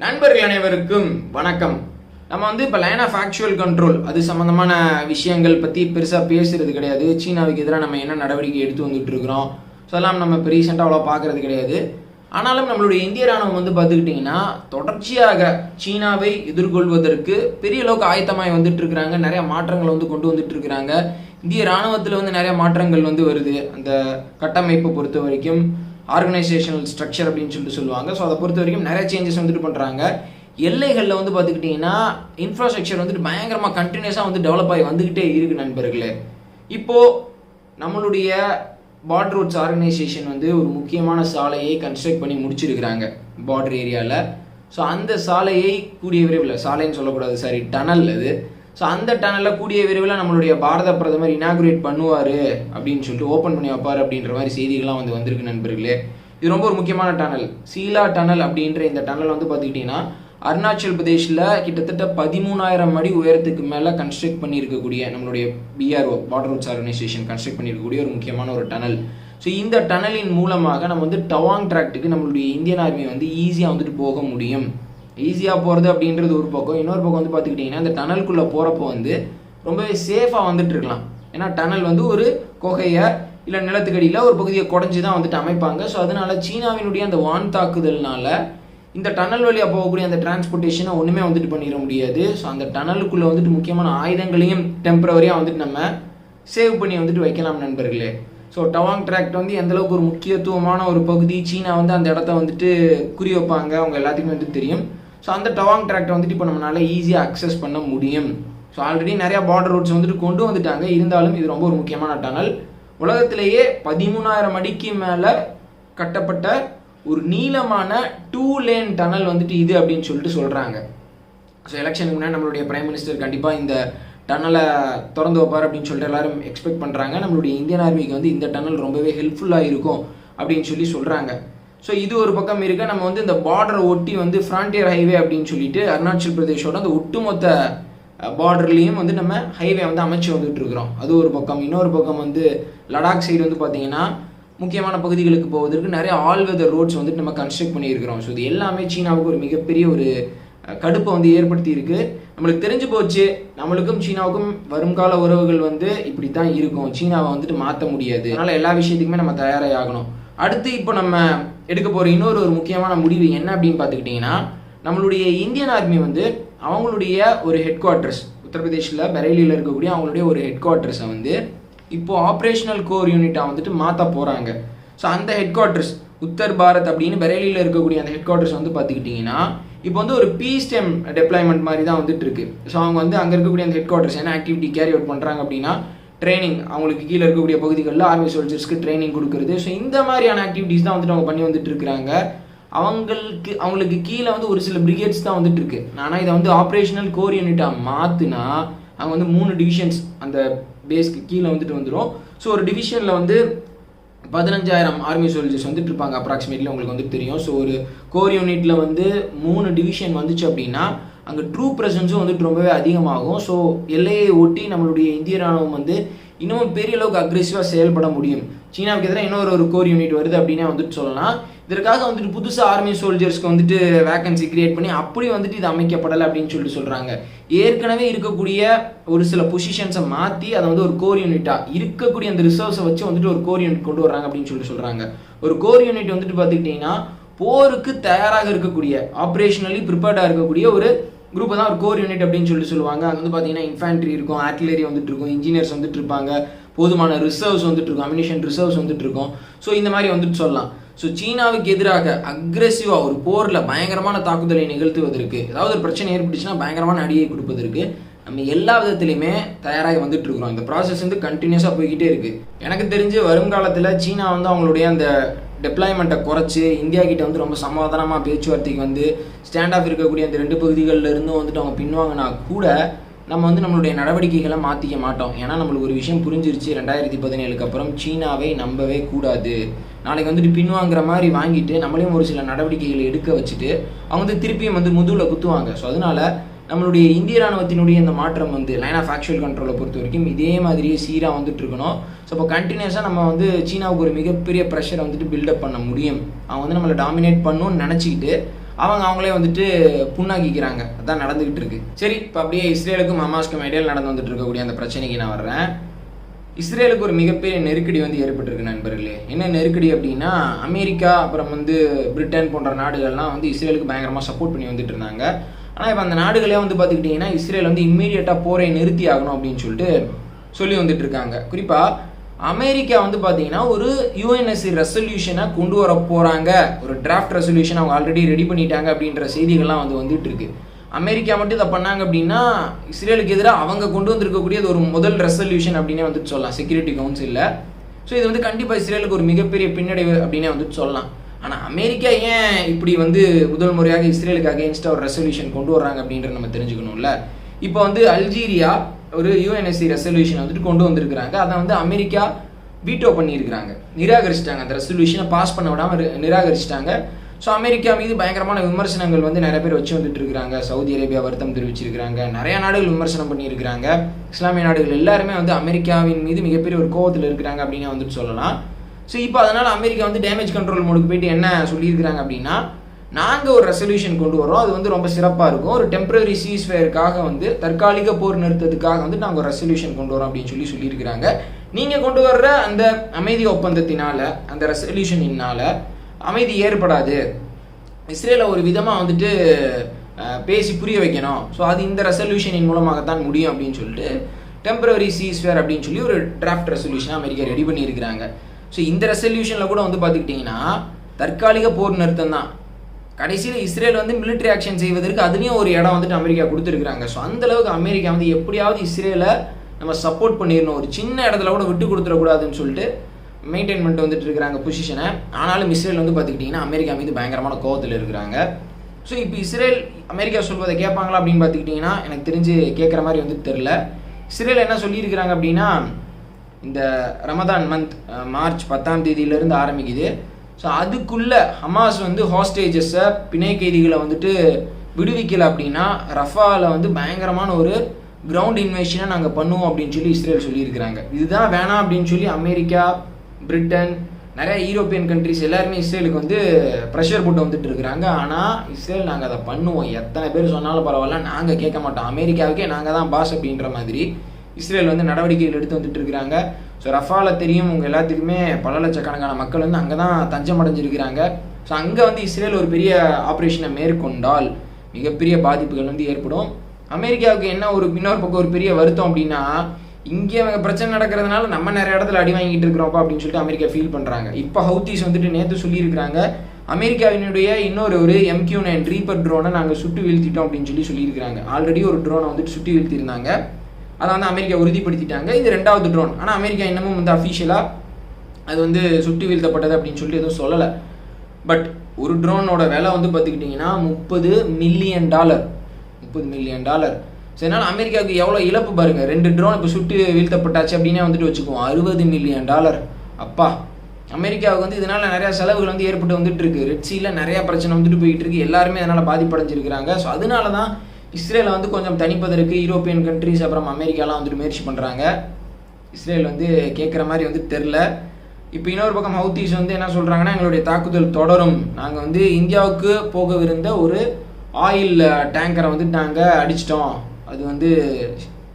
நண்பர்கள் அனைவருக்கும் வணக்கம். நம்ம வந்து இப்போ லைன் ஆஃப் ஆக்சுவல் கண்ட்ரோல் அது சம்மந்தமான விஷயங்கள் பற்றி பெருசாக பேசுறது கிடையாது. சீனாவுக்கு எதிராக நம்ம என்ன நடவடிக்கை எடுத்து வந்துட்டு இருக்கிறோம்? ஸோ அதெல்லாம் நம்ம இப்போ ரீசெண்டாக அவ்வளோ பார்க்கறது கிடையாது. ஆனாலும் நம்மளுடைய இந்திய ராணுவம் வந்து பார்த்துக்கிட்டிங்கன்னா தொடர்ச்சியாக சீனாவை எதிர்கொள்வதற்கு பெரிய அளவுக்கு ஆயத்தமாய் வந்துட்டு இருக்கிறாங்க. நிறைய மாற்றங்களை வந்து கொண்டு வந்துட்டு இருக்கிறாங்க. இந்திய ராணுவத்தில் வந்து நிறைய மாற்றங்கள் வந்து வருது. அந்த கட்டமைப்பை பொறுத்த வரைக்கும். ஆர்கனைசேஷனல் ஸ்ட்ரக்சர் அப்படின்னு சொல்லிட்டு சொல்லுவாங்க. ஸோ அதை பொறுத்த வரைக்கும் நிறைய சேஞ்சஸ் வந்துட்டு பண்ணுறாங்க எல்லைகளில் வந்து பார்த்துக்கிட்டிங்கன்னா இன்ஃப்ராஸ்ட்ரக்சர் வந்துட்டு பயங்கரமாக கண்டினியூஸாக வந்து டெவலப் ஆகி வந்துக்கிட்டே இருக்குது நண்பர்களே. இப்போது நம்மளுடைய பார்டர் ரோட்ஸ் ஆர்கனைசேஷன் வந்து ஒரு முக்கியமான சாலையை கன்ஸ்ட்ரக்ட் பண்ணி முடிச்சிருக்கிறாங்க பார்டர் ஏரியாவில் ஸோ அந்த சாலையை கூடிய விரைவில் சாலைன்னு சொல்லக்கூடாது சாரி டனல் அது. ஸோ அந்த டனலில் கூடிய விரைவில் நம்மளுடைய பாரத பிரதமர் இனாகுரேட் பண்ணுவார் அப்படின்னு சொல்லிட்டு ஓப்பன் பண்ணி வைப்பார் அப்படின்ற மாதிரி செய்திகள்லாம் வந்து வந்திருக்கு நண்பர்களே. இது ரொம்ப ஒரு முக்கியமான டனல் சீலா டனல் அப்படின்ற இந்த டனல் வந்து பார்த்துக்கிட்டிங்கன்னா அருணாச்சல் பிரதேஷில் கிட்டத்தட்ட பதிமூணாயிரம் அடி உயரத்துக்கு மேலே கன்ஸ்ட்ரக்ட் பண்ணியிருக்கக்கூடிய நம்மளுடைய BRO water routes organisation construct பண்ணியிருக்கக்கூடிய ஒரு முக்கியமான ஒரு டனல் ஸோ இந்த டனலின் மூலமாக நம்ம வந்து டவாங் டிராக்டுக்கு நம்மளுடைய இந்தியன் ஆர்மி வந்து ஈஸியாக வந்துட்டு போக முடியும். ஈஸியாக போகிறது அப்படின்றது ஒரு பக்கம். இன்னொரு பக்கம் வந்து பார்த்துக்கிட்டிங்கன்னா இந்த டனலுக்குள்ளே போகிறப்போ வந்து ரொம்பவே சேஃபாக வந்துட்டு இருக்கலாம். ஏன்னா டனல் வந்து ஒரு குகையை இல்லை நிலத்துக்கடியில் ஒரு பகுதியை குடஞ்சி தான் வந்துட்டு அமைப்பாங்க. ஸோ அதனால் சீனாவினுடைய அந்த வான் தாக்குதல்னால இந்த டனல் வழியாக போகக்கூடிய அந்த டிரான்ஸ்போர்ட்டேஷனை ஒன்றுமே வந்துட்டு பண்ணிட முடியாது. ஸோ அந்த டனலுக்குள்ளே வந்துட்டு முக்கியமான ஆயுதங்களையும் டெம்பரவரியாக வந்துட்டு நம்ம சேவ் பண்ணி வந்துட்டு வைக்கலாம் நண்பர்களே. ஸோ டவாங் ட்ராக்ட் வந்து எந்தளவுக்கு ஒரு முக்கியத்துவமான ஒரு பகுதி? சீனா வந்து அந்த இடத்த வந்துட்டு குறி வைப்பாங்க அவங்க எல்லாத்துக்குமே வந்துட்டு தெரியும். ஸோ அந்த டவாங் டிராக்டர் வந்துட்டு இப்போ நம்மளால ஈஸியாக அக்சஸ் பண்ண முடியும். ஸோ ஆல்ரெடி நிறையா பார்டர் ரோட்ஸ் வந்துட்டு கொண்டு வந்துட்டாங்க. இருந்தாலும் இது ரொம்ப ஒரு முக்கியமான டனல் உலகத்திலேயே பதிமூணாயிரம் அடிக்கு மேலே கட்டப்பட்ட ஒரு நீளமான டூ லேன் டனல் வந்துட்டு இது அப்படின்னு சொல்லிட்டு சொல்கிறாங்க ஸோ எலெக்ஷனுக்கு முன்னாடி நம்மளுடைய பிரைம் மினிஸ்டர் கண்டிப்பாக இந்த டனலை திறந்து வைப்பார் அப்படின்னு சொல்லிட்டு எல்லாரும் எக்ஸ்பெக்ட் பண்ணுறாங்க நம்மளுடைய இந்தியன் ஆர்மிக்கு வந்து இந்த டனல் ரொம்பவே ஹெல்ப்ஃபுல்லாக இருக்கும் அப்படின்னு சொல்லி சொல்கிறாங்க ஸோ இது ஒரு பக்கம் இருக்க. நம்ம வந்து இந்த பார்டரை ஒட்டி வந்து ஃப்ரான்டியர் ஹைவே அப்படின்னு சொல்லிட்டு அருணாச்சல் பிரதேஷோட அந்த ஒட்டுமொத்த பார்டர்லேயும் வந்து நம்ம ஹைவே வந்து அமைச்சு வந்துட்டு இருக்கிறோம். அது ஒரு பக்கம். இன்னொரு பக்கம் வந்து லடாக் சைடு வந்து பார்த்தீங்கன்னா முக்கியமான பகுதிகளுக்கு போவதற்கு நிறைய ஆல் வெதர் ரோட்ஸ் வந்துட்டு நம்ம கன்ஸ்ட்ரக்ட் பண்ணியிருக்கிறோம். ஸோ இது எல்லாமே சீனாவுக்கு ஒரு மிகப்பெரிய ஒரு கடுப்பை வந்து ஏற்படுத்தி இருக்கு நம்மளுக்கு தெரிஞ்சு போச்சு. நம்மளுக்கும் சீனாவுக்கும் வருங்கால உறவுகள் வந்து இப்படி தான் இருக்கும். சீனாவை வந்துட்டு மாற்ற முடியாது. அதனால எல்லா விஷயத்துக்குமே நம்ம தயாராகணும் அடுத்து இப்போ நம்ம எடுக்க போகிற இன்னொரு ஒரு முக்கியமான முடிவு என்ன அப்படின்னு பார்த்துக்கிட்டிங்கன்னா நம்மளுடைய இந்தியன் ஆர்மி வந்து அவங்களுடைய ஒரு ஹெட் குவார்ட்டர்ஸ் உத்தரப்பிரதேஷில் பரேலியில் இருக்கக்கூடிய அவங்களுடைய ஒரு ஹெட் குவார்ட்டர்ஸை வந்து இப்போது ஆப்ரேஷனல் கோர் யூனிட்டாக வந்துட்டு மாற்ற போகிறாங்க ஸோ அந்த ஹெட் குவார்ட்டர்ஸ் உத்தர் பாரத் அப்படின்னு பரேலியில் இருக்கக்கூடிய அந்த ஹெட் குவார்ட்டர்ஸ் வந்து பார்த்துக்கிட்டிங்கன்னா இப்போ வந்து ஒரு பீஸ் டைம் டெப்ளாய்மெண்ட் மாதிரி தான் வந்துட்டு இருக்கு. ஸோ அவங்க வந்து அங்கே இருக்கக்கூடிய அந்த ஹெட் குவார்ட்டர்ஸ் என்ன ஆக்டிவிட்டி கேரி அவுட் பண்ணுறாங்க அப்படின்னா ட்ரைனிங் அவங்களுக்கு கீழே இருக்கக்கூடிய பகுதிகளில் ஆர்மி சோல்ஜர்ஸ்க்கு ட்ரைனிங் கொடுக்குறது. ஸோ இந்த மாதிரியான ஆக்டிவிட்டீஸ் தான் வந்துட்டு அவங்க பண்ணி வந்துட்டு இருக்கிறாங்க. அவங்களுக்கு அவங்களுக்கு கீழே வந்து ஒரு சில பிரிகேட்ஸ் தான் வந்துட்டு இருக்கு. ஆனால் இதை வந்து ஆப்ரேஷனல் கோர் யூனிட்டாக மாற்றினா அவங்க வந்து மூணு டிவிஷன்ஸ் அந்த பேஸ்க்கு கீழே வந்துட்டு வந்துடும் ஸோ ஒரு டிவிஷனில் வந்து பதினஞ்சாயிரம் ஆர்மி சோல்ஜர்ஸ் வந்துட்டு இருப்பாங்க அப்ராக்சிமேட்லி உங்களுக்கு வந்து தெரியும். ஸோ ஒரு கோர் யூனிட்டில் வந்து மூணு டிவிஷன் வந்துச்சு அப்படின்னா அங்கே ட்ரூ ப்ரெசன்ஸும் வந்துட்டு ரொம்பவே அதிகமாகும். ஸோ எல்லையை ஒட்டி நம்மளுடைய இந்திய ராணுவம் வந்து இன்னும் பெரிய அளவுக்கு அக்ரெசிவாக செயல்பட முடியும். சீனாவுக்கு எதிராக இன்னொரு ஒரு கோர் யூனிட் வருது அப்படின்னே வந்துட்டு சொல்லலாம். இதற்காக வந்துட்டு புதுசாக ஆர்மி சோல்ஜர்ஸ்க்கு வந்துட்டு வேகன்சி கிரியேட் பண்ணி அப்படி வந்துட்டு இது அமைக்கப்படலை அப்படின்னு சொல்லிட்டு சொல்கிறாங்க ஏற்கனவே இருக்கக்கூடிய ஒரு சில பொசிஷன்ஸை மாற்றி அதை வந்து ஒரு கோர் யூனிட்டாக இருக்கக்கூடிய அந்த ரிசர்வ்ஸை வச்சு வந்துட்டு ஒரு கோர் யூனிட் கொண்டு வர்றாங்க அப்படின்னு சொல்லிட்டு சொல்கிறாங்க ஒரு கோர் யூனிட் வந்துட்டு பார்த்துக்கிட்டிங்கன்னா போருக்கு தயாராக இருக்கக்கூடிய ஆப்ரேஷனலி ப்ரிப்பேர்டாக இருக்கக்கூடிய ஒரு குரூப்பை தான் ஒரு கோர் யூனிட் அப்படின்னு சொல்லிட்டு சொல்லுவாங்க. அது வந்து பார்த்தீங்கன்னா இன்ஃபேண்ட்ரி இருக்கும் ஆர்டிலரி வந்துட்டு இருக்கும் இன்ஜினியர்ஸ் வந்துட்டு இருப்பாங்க. போதுமான ரிசர்வ்ஸ் வந்துட்டு இருக்கும் அமினிஷன் ரிசர்வ்ஸ் வந்துட்டு இருக்கும். ஸோ இந்த மாதிரி வந்துட்டு சொல்லலாம். ஸோ சீனாவுக்கு எதிராக அக்ரெசிவாக ஒரு போரில் பயங்கரமான தாக்குதலை நிகழ்த்துவதற்கு ஏதாவது ஒரு பிரச்சனை ஏற்பட்டுச்சுன்னா பயங்கரமான அடியை கொடுப்பதற்கு நம்ம எல்லா விதத்துலையுமே தயாராகி வந்துட்டு இருக்கிறோம். இந்த ப்ராசஸ் வந்து கண்டினியூஸாக போய்கிட்டே இருக்குது எனக்கு தெரிஞ்சு வருங்காலத்தில் சீனா வந்து அவங்களுடைய அந்த டெப்ளாய்மெண்ட்டை குறைச்சி இந்தியா கிட்ட வந்து ரொம்ப சமாதானமாக பேச்சுவார்த்தைக்கு வந்து ஸ்டாண்ட் ஆஃப் இருக்கக்கூடிய அந்த ரெண்டு பகுதிகளில் இருந்தும் வந்துட்டு அவங்க பின்வாங்கினா கூட நம்ம வந்து நம்மளுடைய நடவடிக்கைகளை மாற்றிக்க மாட்டோம். ஏன்னா நம்மளுக்கு ஒரு விஷயம் புரிஞ்சிருச்சு ரெண்டாயிரத்தி பதினேழுக்கு அப்புறம் சீனாவை நம்பவே கூடாது. நாளைக்கு வந்துட்டு பின்வாங்குற மாதிரி வாங்கிட்டு நம்மளையும் ஒரு சில நடவடிக்கைகளை எடுக்க வச்சுட்டு அவங்க வந்து திருப்பியும் வந்து முதுகில் குத்துவாங்க. ஸோ அதனால நம்மளுடைய இந்திய ராணுவத்தினுடைய இந்த மாற்றம் வந்து லைன் ஆஃப் ஆக்சுவல் கண்ட்ரோலை பொறுத்த வரைக்கும் இதே மாதிரியே சீராக வந்துட்டு இருக்கணும் ஸோ இப்போ கண்டினியூஸாக நம்ம வந்து சீனாவுக்கு ஒரு மிகப்பெரிய ப்ரெஷரை வந்துட்டு பில்டப் பண்ண முடியும். அவங்க வந்து நம்மளை டாமினேட் பண்ணணும்னு நினச்சிக்கிட்டு அவங்க அவங்களே வந்துட்டு புண்ணாக்கிக்கிறாங்க. அதான் நடந்துகிட்டு இருக்கு. சரி இப்போ அப்படியே இஸ்ரேலுக்கும் ஹமாஸ்க்கும் இடையில் நடந்து வந்துட்டு இருக்கக்கூடிய அந்த பிரச்சனைக்கு நான் வர்றேன். இஸ்ரேலுக்கு ஒரு மிகப்பெரிய நெருக்கடி வந்து ஏற்பட்டிருக்கு நண்பர்களே. என்ன நெருக்கடி அப்படின்னா அமெரிக்கா அப்புறம் வந்து பிரிட்டன் போன்ற நாடுகள்லாம் வந்து இஸ்ரேலுக்கு பயங்கரமாக சப்போர்ட் பண்ணி வந்துட்டு இருந்தாங்க. ஆனால் இப்போ அந்த நாடுகளே வந்து பார்த்துக்கிட்டிங்கன்னா இஸ்ரேல் வந்து இம்மீடியட்டாக போரை நிறுத்தி ஆகணும் அப்படின்னு சொல்லிட்டு சொல்லி வந்துட்டு இருக்காங்க. குறிப்பாக அமெரிக்கா வந்து பார்த்தீங்கன்னா ஒரு யூஎன்எஸ்சி ரெசல்யூஷனை கொண்டு வர போகிறாங்க ஒரு டிராஃப்ட் ரெசல்யூஷன் அவங்க ஆல்ரெடி ரெடி பண்ணிட்டாங்க அப்படின்ற செய்திகள்லாம் வந்து வந்துட்டு இருக்கு. அமெரிக்கா மட்டும் இதை பண்ணாங்க அப்படின்னா இஸ்ரேலுக்கு எதிராக அவங்க கொண்டு வந்திருக்கக்கூடிய ஒரு முதல் ரெசல்யூஷன் அப்படின்னே வந்துட்டு சொல்லலாம். செக்யூரிட்டி கவுன்சிலில் ஸோ இது வந்து கண்டிப்பாக இஸ்ரேலுக்கு ஒரு மிகப்பெரிய பின்னடைவு அப்படின்னே வந்துட்டு சொல்லலாம். ஆனால் அமெரிக்கா ஏன் இப்படி வந்து முதல் முறையாக இஸ்ரேலுக்கு அகேன்ஸ்டாக ஒரு ரெசல்யூஷன் கொண்டு வர்றாங்க அப்படின்றத நம்ம தெரிஞ்சுக்கணும்ல? இப்போ வந்து அல்ஜீரியா ஒரு யூஎன்எஸ்சி ரெசல்யூஷன் வந்துட்டு கொண்டு வந்திருக்கிறாங்க. அதை வந்து அமெரிக்கா வீட்டோ பண்ணியிருக்கிறாங்க. நிராகரிச்சிட்டாங்க. அந்த ரெசல்யூஷனை பாஸ் பண்ண விடாமல் நிராகரிச்சிட்டாங்க. ஸோ அமெரிக்கா மீது பயங்கரமான விமர்சனங்கள் வந்து நிறைய பேர் வச்சு வந்துட்டு இருக்கிறாங்க. சவுதி அரேபியா வருத்தம் தெரிவிச்சிருக்கிறாங்க. நிறைய நாடுகள் விமர்சனம் பண்ணியிருக்கிறாங்க. இஸ்லாமிய நாடுகள் எல்லாருமே வந்து அமெரிக்காவின் மீது மிகப்பெரிய ஒரு கோவத்தில் இருக்கிறாங்க அப்படின்னு வந்துட்டு சொல்லலாம். ஸோ இப்போ அதனால் அமெரிக்கா வந்து டேமேஜ் கண்ட்ரோல் மோடுக்கு போயிட்டு என்ன சொல்லியிருக்கிறாங்க அப்படின்னா நாங்கள் ஒரு ரெசல்யூஷன் கொண்டு வரோம் அது வந்து ரொம்ப சிறப்பாக இருக்கும். ஒரு டெம்பரரி சீஸ்ஃபயருக்காக வந்து தற்காலிக போர் நிறுத்தத்துக்காக வந்து நாங்கள் ஒரு ரெசல்யூஷன் கொண்டு வரோம் அப்படின்னு சொல்லி சொல்லியிருக்கிறாங்க. நீங்கள் கொண்டு வர்ற அந்த அமைதி ஒப்பந்தத்தினால அந்த ரெசல்யூஷனினால அமைதி ஏற்படாது. இஸ்ரேலை ஒரு விதமாக வந்துட்டு பேசி புரிய வைக்கணும். ஸோ அது இந்த ரெசல்யூஷனின் மூலமாகத்தான் முடியும் அப்படின்னு சொல்லிட்டு டெம்பரரி சீஸ்ஃபேர் அப்படின்னு சொல்லி ஒரு டிராஃப்ட் ரெசல்யூஷன் அமெரிக்கா ரெடி பண்ணியிருக்கிறாங்க. ஸோ இந்த ரெசல்யூஷனில் கூட வந்து பார்த்துக்கிட்டிங்கன்னா தற்காலிக போர் நிறுத்தம் தான். கடைசியில் இஸ்ரேல் வந்து மிலிட்ரி ஆக்ஷன் செய்வதற்கு அதுலேயும் ஒரு இடம் வந்துட்டு அமெரிக்கா கொடுத்துருக்குறாங்க. ஸோ அந்த அளவுக்கு அமெரிக்கா வந்து எப்படியாவது இஸ்ரேலை நம்ம சப்போர்ட் பண்ணிடணும். ஒரு சின்ன இடத்துல கூட விட்டு கொடுத்துடக்கூடாதுன்னு சொல்லிட்டு மெயின்டைன் பண்ணிட்டு வந்துட்டு இருக்கிறாங்க பொசிஷனை ஆனாலும் இஸ்ரேல் வந்து பார்த்துக்கிட்டிங்கன்னா அமெரிக்கா மீது பயங்கரமான கோவத்தில் இருக்கிறாங்க. ஸோ இப்போ இஸ்ரேல் அமெரிக்கா சொல்வதை கேட்பாங்களா அப்படின்னு பார்த்துக்கிட்டிங்கன்னா எனக்கு தெரிஞ்சு கேட்குற மாதிரி வந்து தெரில இஸ்ரேல் என்ன சொல்லியிருக்கிறாங்க அப்படின்னா இந்த ரமதான் மந்த் மார்ச் பத்தாம் தேதியிலேருந்து ஆரம்பிக்குது. ஸோ அதுக்குள்ளே ஹமாஸ் வந்து ஹாஸ்டேஜஸை பிணை கைதிகளை வந்துட்டு விடுவிக்கல அப்படின்னா ரஃபாவில் வந்து பயங்கரமான ஒரு கிரவுண்ட் இன்வெஷனை நாங்கள் பண்ணுவோம் அப்படின்னு சொல்லி இஸ்ரேல் சொல்லியிருக்கிறாங்க. இதுதான் வேணாம் அப்படின்னு சொல்லி அமெரிக்கா பிரிட்டன் நிறைய யூரோப்பியன் கண்ட்ரிஸ் எல்லாருமே இஸ்ரேலுக்கு வந்து ப்ரெஷர் போட்டு வந்துட்டு இருக்கிறாங்க. ஆனால் இஸ்ரேல் நாங்கள் அதை பண்ணுவோம். எத்தனை பேர் சொன்னாலும் பரவாயில்ல நாங்கள் கேட்க மாட்டோம். அமெரிக்காவுக்கே நாங்கள் தான் பாஸ் அப்படின்ற மாதிரி. இஸ்ரேல் வந்து நடவடிக்கைகள் எடுத்து வந்துட்டு இருக்கிறாங்க. ஸோ ரஃபால தெரியும் உங்கள் எல்லாத்துக்குமே பல லட்சக்கணக்கான மக்கள் வந்து அங்கே தான் தஞ்சம் அடைஞ்சிருக்கிறாங்க. ஸோ அங்கே வந்து இஸ்ரேல் ஒரு பெரிய ஆப்ரேஷனை மேற்கொண்டால் மிகப்பெரிய பாதிப்புகள் வந்து ஏற்படும். அமெரிக்காவுக்கு என்ன ஒரு இன்னொரு பக்கம் ஒரு பெரிய வருத்தம் அப்படின்னா இங்கே பிரச்சனை நடக்கிறதுனால நம்ம நிறைய இடத்துல அடி வாங்கிட்டு இருக்கிறோம்ப்பா அப்படின்னு சொல்லிட்டு அமெரிக்கா ஃபீல் பண்ணுறாங்க இப்போ ஹவுத்தீஸ் வந்துட்டு நேற்று சொல்லியிருக்கிறாங்க. அமெரிக்காவினுடைய இன்னொரு ஒரு எம்கியூ நைன் ரீப்பர் ட்ரோனை நாங்கள் சுட்டு வீழ்த்திட்டோம் அப்படின்னு சொல்லி சொல்லியிருக்கிறாங்க. ஆல்ரெடி ஒரு ட்ரோனை வந்துட்டு சுட்டு வீழ்த்தியிருந்தாங்க. அதை வந்து அமெரிக்கா உறுதிப்படுத்திட்டாங்க. இது ரெண்டாவது ட்ரோன் ஆனால் அமெரிக்கா இன்னமும் வந்து அஃபிஷியலாக அது வந்து சுட்டு வீழ்த்தப்பட்டது அப்படின்னு சொல்லி எதுவும் சொல்லலை. பட் ஒரு ட்ரோனோட விலை வந்து பார்த்துக்கிட்டிங்கன்னா முப்பது மில்லியன் டாலர் முப்பது மில்லியன் டாலர் ஸோ அதனால் அமெரிக்காவுக்கு எவ்வளோ இழப்பு பாருங்க. ரெண்டு ட்ரோன் இப்போ சுட்டு வீழ்த்தப்பட்டாச்சு அப்படின்னே வந்துட்டு வச்சுக்குவோம். அறுபது மில்லியன் டாலர் அப்பா. அமெரிக்காவுக்கு வந்து இதனால் நிறையா செலவுகள் வந்து ஏற்பட்டு வந்துட்டு இருக்கு. ரெட் சீல நிறையா பிரச்சனை வந்துட்டு போயிட்டு இருக்கு. எல்லாருமே அதனால் பாதிப்படைஞ்சிருக்கிறாங்க. ஸோ அதனால தான் இஸ்ரேலை வந்து கொஞ்சம் தணிப்பதற்கு யூரோப்பியன் கண்ட்ரிஸ் அப்புறம் அமெரிக்காலாம் வந்துட்டு முயற்சி பண்ணுறாங்க இஸ்ரேல் வந்து கேட்குற மாதிரி வந்து தெரில இப்போ இன்னொரு பக்கம் ஹவுத்தீஸ் வந்து என்ன சொல்கிறாங்கன்னா எங்களுடைய தாக்குதல் தொடரும். நாங்கள் வந்து இந்தியாவுக்கு போகவிருந்த ஒரு ஆயில் டேங்கரை வந்து நாங்கள் அடிச்சிட்டோம். அது வந்து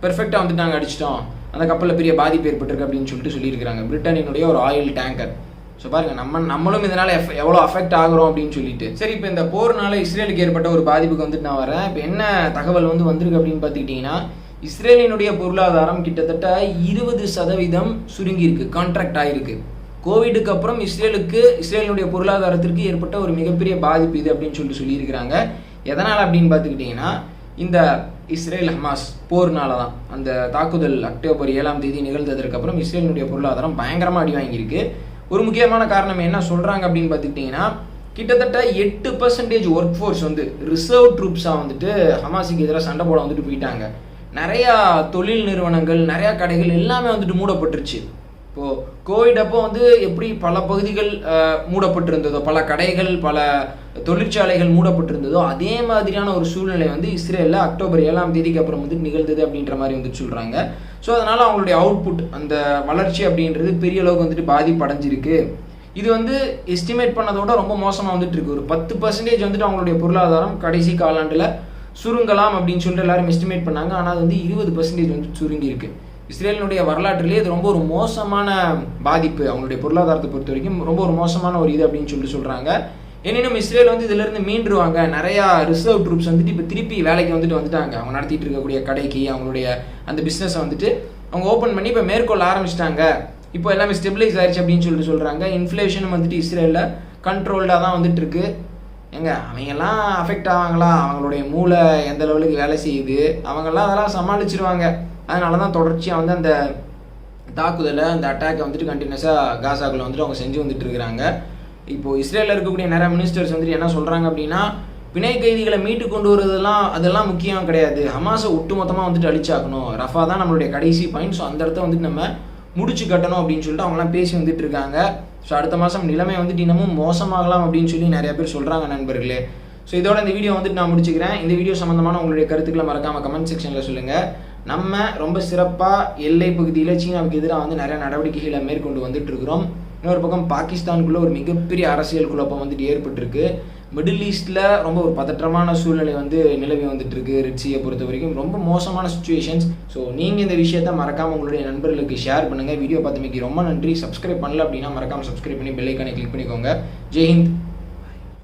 பெர்ஃபெக்டாக வந்துட்டு நாங்கள் அடிச்சிட்டோம். அந்த கப்பலில் பெரிய பாதிப்பு ஏற்பட்டிருக்கு அப்படின்னு சொல்லிட்டு சொல்லியிருக்கிறாங்க. பிரிட்டனினுடைய ஒரு ஆயில் டேங்கர் ஸோ பாருங்கள் நம்ம நம்மளும் இதனால் எஃப் எவ்வளோ அஃபெக்ட் ஆகிறோம் அப்படின்னு சொல்லிட்டு. சரி இப்போ இந்த போர்னால இஸ்ரேலுக்கு ஏற்பட்ட ஒரு பாதிப்புக்கு வந்துட்டு நான் வரேன். இப்போ என்ன தகவல் வந்து வந்திருக்கு அப்படின்னு பார்த்துக்கிட்டிங்கன்னா இஸ்ரேலினுடைய பொருளாதாரம் கிட்டத்தட்ட இருபது சதவீதம் சுருங்கியிருக்கு கான்ட்ராக்ட் ஆகிருக்கு கோவிடுக்கு அப்புறம் இஸ்ரேலுக்கு இஸ்ரேலினுடைய பொருளாதாரத்திற்கு ஏற்பட்ட ஒரு மிகப்பெரிய பாதிப்பு இது அப்படின்னு சொல்லிட்டு சொல்லியிருக்கிறாங்க. எதனால் அப்படின்னு பார்த்துக்கிட்டிங்கன்னா இந்த இஸ்ரேல் ஹமாஸ் போர்னால தான் அந்த தாக்குதல் அக்டோபர் ஏழாம் தேதி நிகழ்ந்ததற்கு அப்புறம் இஸ்ரேலினுடைய பொருளாதாரம் பயங்கரமாக அடி வாங்கியிருக்கு. ஒரு முக்கியமான காரணம் என்ன சொல்கிறாங்க அப்படின்னு பார்த்துக்கிட்டிங்கன்னா கிட்டத்தட்ட எட்டு பர்சன்டேஜ் ஒர்க் ஃபோர்ஸ் வந்து ரிசர்வ் ட்ரூப்ஸாக வந்துட்டு ஹமாஸுக்கு எதிராக சண்டை போட வந்துட்டு போயிட்டாங்க. நிறையா தொழில் நிறுவனங்கள் நிறையா கடைகள் எல்லாமே வந்துட்டு மூடப்பட்டுருச்சு. இப்போது கோவிட் அப்போ வந்து எப்படி பல பகுதிகள் மூடப்பட்டிருந்ததோ பல கடைகள் பல தொழிற்சாலைகள் மூடப்பட்டிருந்ததோ அதே மாதிரியான ஒரு சூழ்நிலை வந்து இஸ்ரேலில் அக்டோபர் ஏழாம் தேதிக்கு அப்புறம் வந்து நிகழ்ந்தது அப்படின்ற மாதிரி வந்து சொல்கிறாங்க ஸோ அதனால் அவங்களுடைய அவுட்புட் அந்த வளர்ச்சி அப்படின்றது பெரிய அளவுக்கு வந்துட்டு பாதிப்படைஞ்சிருக்கு இது வந்து எஸ்டிமேட் பண்ணதோட ரொம்ப மோசமாக வந்துட்டு இருக்கு. ஒரு பத்து பர்சன்டேஜ் வந்துட்டு அவங்களுடைய பொருளாதாரம் கடைசி காலாண்டில் சுருங்கலாம் அப்படின்னு சொல்லிட்டு எல்லாரும் எஸ்டிமேட் பண்ணாங்க. ஆனால் அது வந்து இருபது பர்சன்டேஜ் வந்து சுருங்கியிருக்கு. இஸ்ரேலினுடைய வரலாற்றிலேயே இது ரொம்ப ஒரு மோசமான பாதிப்பு. அவங்களுடைய பொருளாதாரத்தை பொறுத்த வரைக்கும் ரொம்ப ஒரு மோசமான ஒரு இது அப்படின்னு சொல்லிட்டு சொல்கிறாங்க எனினும் இஸ்ரேல் வந்து இதிலிருந்து மீண்டுருவாங்க. நிறையா ரிசர்வ் ட்ரூப்ஸ் வந்துட்டு இப்போ திருப்பி வேலைக்கு வந்துட்டு வந்துட்டாங்க. அவங்க நடத்திட்டு இருக்கக்கூடிய கடைக்கு அவங்களுடைய அந்த பிஸ்னஸை வந்துட்டு அவங்க ஓப்பன் பண்ணி இப்போ மேற்கொள்ள ஆரம்பிச்சிட்டாங்க. இப்போ எல்லாமே ஸ்டெபிளைஸ் ஆயிடுச்சு அப்படின்னு சொல்லிட்டு சொல்கிறாங்க இன்ஃப்ளேஷனும் வந்துட்டு இஸ்ரேலில் கண்ட்ரோல்டாக தான் வந்துட்டு இருக்கு எங்க அவங்கெல்லாம் அஃபெக்ட் ஆவாங்களா? அவங்களுடைய மூளை எந்த லெவலுக்கு வேலை செய்யுது? அவங்கெல்லாம் அதெல்லாம் சமாளிச்சிருவாங்க. அதனால தான் தொடர்ச்சியாக வந்து அந்த தாக்குதலை அந்த அட்டாக்கை வந்துட்டு கண்டினியூஸாக காசாக்குள்ள வந்துட்டு அவங்க செஞ்சு வந்துட்டு இருக்கிறாங்க. இப்போ இஸ்ரேலில் இருக்கக்கூடிய நிறைய மினிஸ்டர்ஸ் வந்துட்டு என்ன சொல்கிறாங்க அப்படின்னா பிணை கைதிகளை மீட்டு கொண்டு வருவதெல்லாம் அதெல்லாம் முக்கியம் கிடையாது. ஹமாஸை ஒட்டுமொத்தமாக வந்துட்டு அழிச்சாக்கணும். ரஃபா தான் நம்மளுடைய கடைசி பாயிண்ட் ஸோ அந்த இடத்த வந்துட்டு நம்ம முடிச்சு கட்டணும் அப்படின்னு சொல்லிட்டு அவங்களாம் பேசி வந்துட்டு இருக்காங்க. ஸோ அடுத்த மாதம் நிலைமை வந்துட்டு இன்னமும் மோசமாகலாம் அப்படின்னு சொல்லி நிறைய பேர் சொல்கிறாங்க நண்பர்களே. ஸோ இதோட இந்த வீடியோ வந்துட்டு நான் முடிச்சுக்கிறேன். இந்த வீடியோ சம்மந்தமான உங்களுடைய கருத்துக்களை மறக்காமல் கமெண்ட் செக்ஷனில் சொல்லுங்கள் நம்ம ரொம்ப சிறப்பாக எல்லை பகுதியில் சீனாவுக்கு எதிராக வந்து நிறைய நடவடிக்கைகளை மேற்கொண்டு வந்துட்டு இருக்கிறோம் இன்னொரு பக்கம் பாகிஸ்தானுக்குள்ளே ஒரு மிகப்பெரிய அரசியல் குழப்பம் வந்துட்டு ஏற்பட்டிருக்கு. மிடில் ஈஸ்டில் ரொம்ப ஒரு பதற்றமான சூழ்நிலை வந்து நிலவி வந்துட்டுருக்கு ரிட்ஸியை பொறுத்த வரைக்கும். ரொம்ப மோசமான சுச்சுவேஷன்ஸ் ஸோ நீங்கள் இந்த விஷயத்த மறக்காமல் உங்களுடைய நண்பர்களுக்கு ஷேர் பண்ணுங்கள் வீடியோ பார்த்தமைக்கு ரொம்ப நன்றி. சப்ஸ்கிரைப் பண்ணல அப்படின்னா மறக்காமல் சப்ஸ்கிரைப் பண்ணி பெல்லைக்கானை கிளிக் பண்ணிக்கோங்க. ஜெய்ஹிந்த்